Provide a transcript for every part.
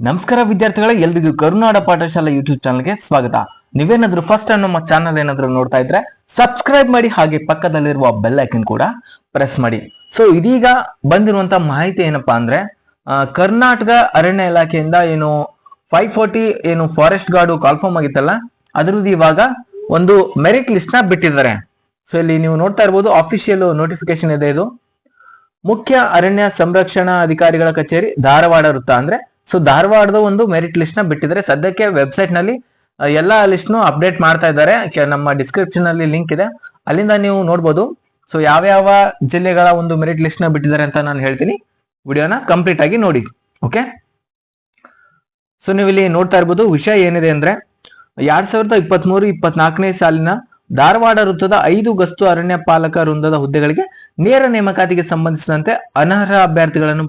ನಮಸ್ಕಾರ ವಿದ್ಯಾರ್ಥಿಗಳೇ, ಎಲ್ರಿಗೂ ಕರುನಾಡ ಪಾಠಶಾಲಾ ಯೂಟ್ಯೂಬ್ ಚಾನಲ್ಗೆ ಸ್ವಾಗತ. ನೀವೇನಾದ್ರೂ ಫಸ್ಟ್ ಟೈಮ್ ನಮ್ಮ ಚಾನಲ್ ಏನಾದ್ರೂ ನೋಡ್ತಾ ಇದ್ರೆ ಸಬ್ಸ್ಕ್ರೈಬ್ ಮಾಡಿ ಹಾಗೆ ಪಕ್ಕದಲ್ಲಿರುವ ಬೆಲ್ ಐಕನ್ ಕೂಡ ಪ್ರೆಸ್ ಮಾಡಿ. ಸೊ ಇದೀಗ ಬಂದಿರುವಂತ ಮಾಹಿತಿ ಏನಪ್ಪಾ ಅಂದ್ರೆ ಕರ್ನಾಟಕ ಅರಣ್ಯ ಇಲಾಖೆಯಿಂದ ಏನು ಫೈವ್ ಫೋರ್ಟಿ ಏನು ಫಾರೆಸ್ಟ್ ಗಾರ್ಡು ಕಾಲ್ಫಾರ್ಮ್ ಆಗಿತ್ತಲ್ಲ, ಅದ್ರದ್ದು ಇವಾಗ ಒಂದು ಮೆರಿಟ್ ಲಿಸ್ಟ್ನ ಬಿಟ್ಟಿದ್ದಾರೆ. ಸೊ ಇಲ್ಲಿ ನೀವು ನೋಡ್ತಾ ಇರ್ಬೋದು ಅಫಿಷಿಯಲ್ ನೋಟಿಫಿಕೇಶನ್ ಇದೆ ಇದು. ಮುಖ್ಯ ಅರಣ್ಯ ಸಂರಕ್ಷಣಾ ಅಧಿಕಾರಿಗಳ ಕಚೇರಿ ಧಾರವಾಡ ವೃತ್ತ ಅಂದ್ರೆ ಸೊ ಧಾರವಾಡದ ಒಂದು ಮೆರಿಟ್ ಲಿಸ್ಟ್ನ ಬಿಟ್ಟಿದ್ದಾರೆ. ಸದ್ಯಕ್ಕೆ ವೆಬ್ಸೈಟ್ನಲ್ಲಿ ಎಲ್ಲಾ ಲಿಸ್ಟ್ ನು ಅಪ್ಡೇಟ್ ಮಾಡ್ತಾ ಇದ್ದಾರೆ. ನಮ್ಮ ಡಿಸ್ಕ್ರಿಪ್ಷನ್ ಅಲ್ಲಿ ಲಿಂಕ್ ಇದೆ. ಅಲ್ಲಿಂದ ನೀವು ನೋಡ್ಬೋದು. ಸೊ ಯಾವ್ಯಾವ ಜಿಲ್ಲೆಗಳ ಒಂದು ಮೆರಿಟ್ ಲಿಸ್ಟ್ನ ಬಿಟ್ಟಿದ್ದಾರೆ ಅಂತ ನಾನು ಹೇಳ್ತೀನಿ. ವಿಡಿಯೋನ ಕಂಪ್ಲೀಟ್ ಆಗಿ ನೋಡಿ. ಓಕೆ ಸೊ ನೀವು ಇಲ್ಲಿ ನೋಡ್ತಾ ಇರ್ಬೋದು ವಿಷಯ ಏನಿದೆ ಅಂದ್ರೆ, ಎರಡ್ ಸಾವಿರದ ಇಪ್ಪತ್ಮೂರು, ಇಪ್ಪತ್ನಾಲ್ಕನೇ ಸಾಲಿನ ಧಾರವಾಡ ವೃತ್ತದ ಐದು ಗಸ್ತು ಅರಣ್ಯ ಪಾಲಕ ವೃಂದದ ಹುದ್ದೆಗಳಿಗೆ ನೇರ ನೇಮಕಾತಿಗೆ ಸಂಬಂಧಿಸಿದಂತೆ ಅನರ್ಹ ಅಭ್ಯರ್ಥಿಗಳನ್ನು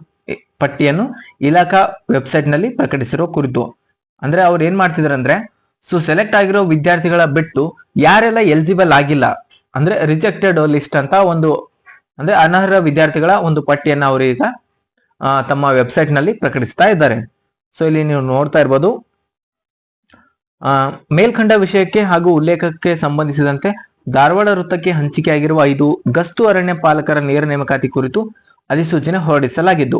ಪಟ್ಟಿಯನ್ನು ಇಲಾಖಾ ವೆಬ್ಸೈಟ್ನಲ್ಲಿ ಪ್ರಕಟಿಸಿರೋ ಕುರಿತು. ಅಂದ್ರೆ ಅವ್ರು ಏನ್ ಮಾಡ್ತಿದ್ದಾರೆ ಅಂದ್ರೆ ಸೊ ಸೆಲೆಕ್ಟ್ ಆಗಿರೋ ವಿದ್ಯಾರ್ಥಿಗಳ ಬಿಟ್ಟು ಯಾರೆಲ್ಲ ಎಲಿಜಿಬಲ್ ಆಗಿಲ್ಲ, ಅಂದ್ರೆ ರಿಜೆಕ್ಟೆಡ್ ಲಿಸ್ಟ್ ಅಂತ ಒಂದು, ಅಂದ್ರೆ ಅನರ್ಹ ವಿದ್ಯಾರ್ಥಿಗಳ ಒಂದು ಪಟ್ಟಿಯನ್ನು ಅವರು ಈಗ ತಮ್ಮ ವೆಬ್ಸೈಟ್ನಲ್ಲಿ ಪ್ರಕಟಿಸ್ತಾ ಇದ್ದಾರೆ. ಸೊ ಇಲ್ಲಿ ನೀವು ನೋಡ್ತಾ ಇರ್ಬೋದು ಮೇಲ್ಕಂಡ ವಿಷಯಕ್ಕೆ ಹಾಗೂ ಉಲ್ಲೇಖಕ್ಕೆ ಸಂಬಂಧಿಸಿದಂತೆ ಧಾರವಾಡ ವೃತ್ತಕ್ಕೆ ಹಂಚಿಕೆಯಾಗಿರುವ ಐದು ಗಸ್ತು ಅರಣ್ಯ ಪಾಲಕರ ನೇರ ನೇಮಕಾತಿ ಕುರಿತು ಅಧಿಸೂಚನೆ ಹೊರಡಿಸಲಾಗಿದ್ದು,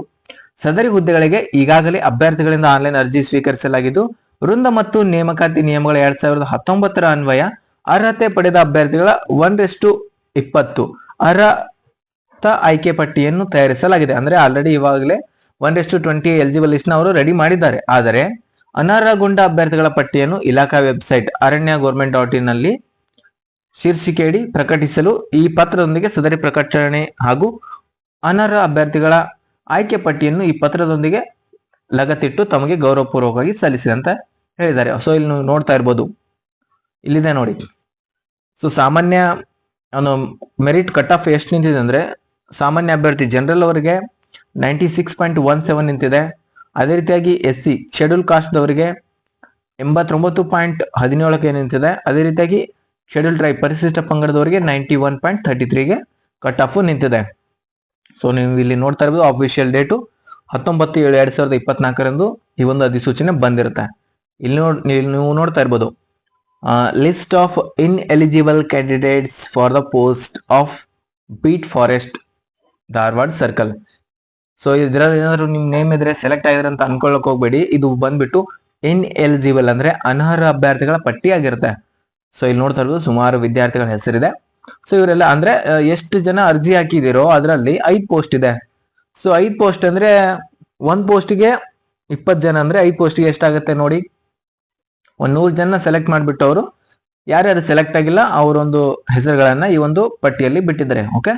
ಸದರಿ ಹುದ್ದೆಗಳಿಗೆ ಈಗಾಗಲೇ ಅಭ್ಯರ್ಥಿಗಳಿಂದ ಆನ್ಲೈನ್ ಅರ್ಜಿ ಸ್ವೀಕರಿಸಲಾಗಿದ್ದು, ವೃಂದ ಮತ್ತು ನೇಮಕಾತಿ ನಿಯಮಗಳ ಎರಡ್ ಸಾವಿರದ ಹತ್ತೊಂಬತ್ತರ ಅನ್ವಯ ಅರ್ಹತೆ ಪಡೆದ ಅಭ್ಯರ್ಥಿಗಳ ಒಂದೆಷ್ಟು ಇಪ್ಪತ್ತು ಅರ್ಹತಾ ಆಯ್ಕೆ ಪಟ್ಟಿಯನ್ನು ತಯಾರಿಸಲಾಗಿದೆ. ಅಂದ್ರೆ ಆಲ್ರೆಡಿ ಇವಾಗಲೇ ಒಂದೆಷ್ಟು ಟ್ವೆಂಟಿ ಎಲಿಜಿಬಲ್ ಲಿಸ್ಟ್ ಅವರು ರೆಡಿ ಮಾಡಿದ್ದಾರೆ. ಆದರೆ ಅನರ್ಹಗೊಂಡ ಅಭ್ಯರ್ಥಿಗಳ ಪಟ್ಟಿಯನ್ನು ಇಲಾಖಾ ವೆಬ್ಸೈಟ್ ಅರಣ್ಯ ಗೌರ್ಮೆಂಟ್ ಡಾಟ್ ಇನ್ನಲ್ಲಿ ಶೀರ್ಷಿಕೆಯಡಿ ಪ್ರಕಟಿಸಲು ಈ ಪತ್ರದೊಂದಿಗೆ ಸದರಿ ಪ್ರಕಟಣೆ ಹಾಗೂ ಅನರ್ಹ ಅಭ್ಯರ್ಥಿಗಳ ಆಯ್ಕೆ ಪಟ್ಟಿಯನ್ನು ಈ ಪತ್ರದೊಂದಿಗೆ ಲಗತ್ತಿಟ್ಟು ತಮಗೆ ಗೌರವಪೂರ್ವಕವಾಗಿ ಸಲ್ಲಿಸಿ ಅಂತ ಹೇಳಿದ್ದಾರೆ. ಸೊ ಇಲ್ಲಿ ನೀವು ನೋಡ್ತಾ ಇರ್ಬೋದು. ಇಲ್ಲಿದೆ ನೋಡಿ. ಸೊ ಸಾಮಾನ್ಯ ಮೆರಿಟ್ ಕಟ್ ಆಫ್ ಎಷ್ಟು ನಿಂತಿದೆ ಅಂದರೆ, ಸಾಮಾನ್ಯ ಅಭ್ಯರ್ಥಿ ಜನರಲ್ ಅವರಿಗೆ ninety six point one seven ನಿಂತಿದೆ. ಅದೇ ರೀತಿಯಾಗಿ ಎಸ್ ಸಿ ಶೆಡ್ಯೂಲ್ ಕಾಸ್ಟ್ದವರಿಗೆ ಎಂಬತ್ತೊಂಬತ್ತು ಪಾಯಿಂಟ್ ಹದಿನೇಳಕ್ಕೆ ನಿಂತಿದೆ. ಅದೇ ರೀತಿಯಾಗಿ ಶೆಡ್ಯೂಲ್ ಟ್ರೈಬ್ ಪರಿಶಿಷ್ಟ ಪಂಗಡದವರಿಗೆ ನೈಂಟಿ ಒನ್ ಪಾಯಿಂಟ್ ತರ್ಟಿ ತ್ರೀಗೆ ಕಟ್ ಆಫ್ ನಿಂತಿದೆ. ಸೊ ನೀವು ಇಲ್ಲಿ ನೋಡ್ತಾ ಇರ್ಬೋದು ಅಫಿಷಿಯಲ್ ಡೇಟು ಹತ್ತೊಂಬತ್ತು ಏಳು ಎರಡು ಸಾವಿರದ ಇಪ್ಪತ್ನಾಲ್ಕರಂದು ಈ ಒಂದು ಅಧಿಸೂಚನೆ ಬಂದಿರುತ್ತೆ. ಇಲ್ಲಿ ನೋಡ್ ನೀವು ನೋಡ್ತಾ ಇರ್ಬೋದು list of ineligible candidates for the post of beat forest Dharwad circle so ಇದ್ರಲ್ಲಿ ಏನಾದರೂ ನಿಮ್ಮ ನೇಮ್ ಇದ್ರೆ ಸೆಲೆಕ್ಟ್ ಆಗಿದ್ರೆ ಅಂತ ಅನ್ಕೊಳ್ಳೋಕೆ ಹೋಗಬೇಡಿ. ಇದು ಬಂದ್ಬಿಟ್ಟು ಇನ್ ಎಲಿಜಿಬಲ್ ಅಂದ್ರೆ ಅನರ್ಹ ಅಭ್ಯರ್ಥಿಗಳ ಪಟ್ಟಿ ಆಗಿರುತ್ತೆ ಸೊ ಇಲ್ಲಿ ನೋಡ್ತಾ ಇರೋದು ಸುಮಾರು ವಿದ್ಯಾರ್ಥಿಗಳ ಹೆಸರಿದೆ. ಸೊ ಇವರೆಲ್ಲ ಅಂದ್ರೆ ಎಷ್ಟು ಜನ ಅರ್ಜಿ ಹಾಕಿದಿರೋ ಅದರಲ್ಲಿ ಐದು ಪೋಸ್ಟ್ ಇದೆ. ಸೊ ಐದು ಪೋಸ್ಟ್ ಅಂದ್ರೆ, ಒಂದ್ ಪೋಸ್ಟಿಗೆ ಇಪ್ಪತ್ತು ಜನ ಅಂದ್ರೆ ಐದು ಪೋಸ್ಟಿಗೆ ಎಷ್ಟಾಗುತ್ತೆ ನೋಡಿ. ಒಂದ್ ನೂರು ಜನ ಸೆಲೆಕ್ಟ್ ಮಾಡಿಬಿಟ್ಟು ಅವರು ಯಾರ್ಯಾರು ಸೆಲೆಕ್ಟ್ ಆಗಿಲ್ಲ, ಅವರೊಂದು ಹೆಸರುಗಳನ್ನ ಈ ಒಂದು ಪಟ್ಟಿಯಲ್ಲಿ ಬಿಟ್ಟಿದ್ದಾರೆ ಓಕೆ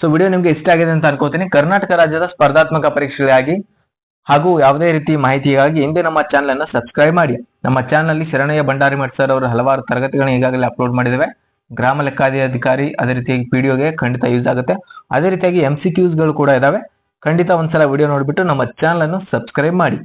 ಸೊ ವಿಡಿಯೋ ನಿಮ್ಗೆ ಇಷ್ಟ ಆಗಿದೆ ಅಂತ ಅನ್ಕೋತೀನಿ. ಕರ್ನಾಟಕ ರಾಜ್ಯದ ಸ್ಪರ್ಧಾತ್ಮಕ ಪರೀಕ್ಷೆಗಾಗಿ ಹಾಗೂ ಯಾವುದೇ ರೀತಿ ಮಾಹಿತಿಗಾಗಿ ಹಿಂದೆ ನಮ್ಮ ಚಾನಲ್ ಅನ್ನು ಸಬ್ಸ್ಕ್ರೈಬ್ ಮಾಡಿ. ನಮ್ಮ ಚಾನೆಲ್ ಶರಣಯ್ಯ ಭಂಡಾರಿ ಮಠ ಸರ್ ಅವರು ಹಲವಾರು ತರಗತಿಗಳನ್ನ ಈಗಾಗಲೇ ಅಪ್ಲೋಡ್ ಮಾಡಿದ್ದೇವೆ. ಗ್ರಾಮ ಲೆಕ್ಕಾಧಿಕಾರಿ, ಅದೇ ರೀತಿಯಾಗಿ ವಿಡಿಯೋಗೆ ಖಂಡಿತ ಯೂಸ್ ಆಗುತ್ತೆ. ಅದೇ ರೀತಿಯಾಗಿ ಎಂ ಸಿ ಕ್ಯೂಸ್ಗಳು ಕೂಡ ಇದಾವೆ. ಖಂಡಿತ ಒಂದ್ಸಲ ವಿಡಿಯೋ ನೋಡಿಬಿಟ್ಟು ನಮ್ಮ ಚಾನಲನ್ನು ಸಬ್ಸ್ಕ್ರೈಬ್ ಮಾಡಿ.